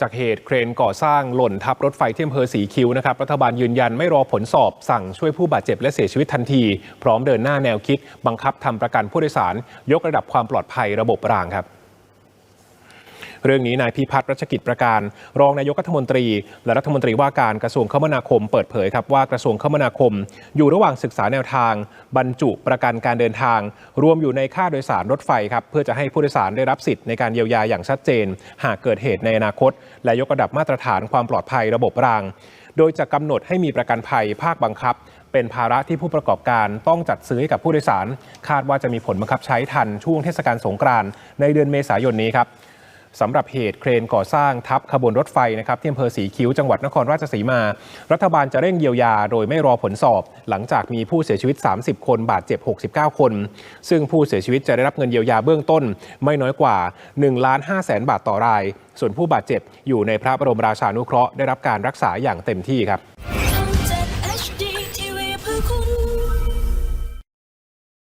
จากเหตุเครนก่อสร้างหล่นทับรถไฟที่อำเภอสีคิ้วนะครับรัฐบาลยืนยันไม่รอผลสอบสั่งช่วยผู้บาดเจ็บและเสียชีวิตทันที พร้อมเดินหน้าแนวคิด บังคับทำประกันผู้โดยสาร ยกระดับความปลอดภัยระบบรางครับ เรื่องนี้นายพิพัฒน์รัชกิจประการ รองนายกรัฐมนตรี และรัฐมนตรีว่าการกระทรวงคมนาคมเปิดเผยครับว่ากระทรวงคมนาคม อยู่ระหว่างศึกษาแนวทาง บรรจุประกันการเดินทาง รวมอยู่ในค่าโดยสารรถไฟครับเพื่อจะให้ผู้โดยสารได้รับสิทธิ์ในการเยียวยาอย่างชัดเจน หากเกิดเหตุในอนาคต และยกระดับมาตรฐานความปลอดภัยระบบราง โดยจะกำหนดให้มีประกันภัยภาคบังคับเป็นภาระที่ผู้ประกอบการต้องจัดซื้อให้กับผู้โดยสาร คาดว่าจะมีผลบังคับใช้ทันช่วงเทศกาลสงกรานต์ในเดือนเมษายนนี้ครับ สำหรับเหตุเครนก่อสร้างทับขบวนรถไฟนะครับที่อำเภอสีคิ้วจังหวัดนครราชสีมา รัฐบาลจะเร่งเยียวยาโดยไม่รอผลสอบ หลังจากมีผู้เสียชีวิต 30 คนบาดเจ็บ 69 คน ซึ่งผู้เสียชีวิตจะได้รับเงินเยียวยาเบื้องต้น ไม่น้อยกว่า1ล้าน5แสนบาทต่อราย ส่วนผู้บาดเจ็บอยู่ในพระบรมราชานุเคราะห์ได้รับการรักษาอย่างเต็มที่ครับ